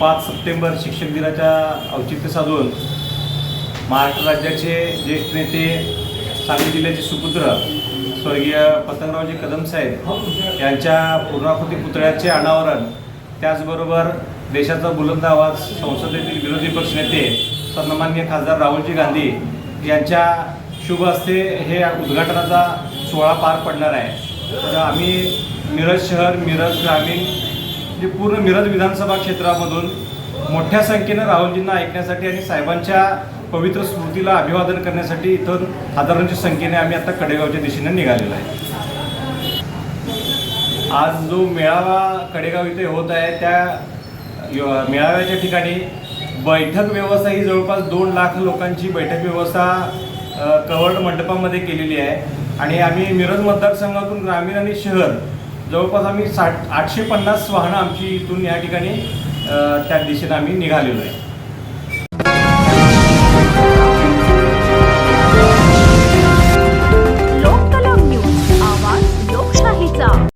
पाच सप्टेंबर शिक्षक दिनाच्या औचित्य साधून महाराष्ट्र राज्याचे ज्येष्ठ नेते सांगली जिल्ह्याचे सुपुत्र स्वर्गीय पतंगरावजी कदम साहेब यांच्या पूर्णाकृती पुतळ्याचे अनावरण त्याचबरोबर देशाचा बुलंद आवाज संसदेतील विरोधी पक्षनेते सन्मान्य खासदार राहुलजी गांधी यांच्या शुभ हस्ते हे उद्घाटनाचा सोहळा पार पडणार आहे. तर आम्ही मिरज शहर मिरज ग्रामीण जे पूर्ण मिरज विधानसभा क्षेत्रामधून मोठ्या संख्येनं राहुलजींना ऐकण्यासाठी आणि साहेबांच्या पवित्र स्मृतीला अभिवादन करण्यासाठी इथून हजारोंच्या संख्येने आम्ही आता कडेगावच्या दिशेने निघालेलो आहे. आज जो मेळावा कडेगाव इथे होत आहे त्या मेळाव्याच्या ठिकाणी बैठक व्यवस्था ही जवळपास दोन लाख लोकांची बैठक व्यवस्था कवर्ड मंडपामध्ये केलेली आहे. आणि आम्ही मिरज मतदारसंघातून ग्रामीण आणि शहर जवळपास आम्ही साठ आठशे पन्नास वाहनं आमची इथून या ठिकाणी त्या दिशेनं आम्ही निघालेलो आहे.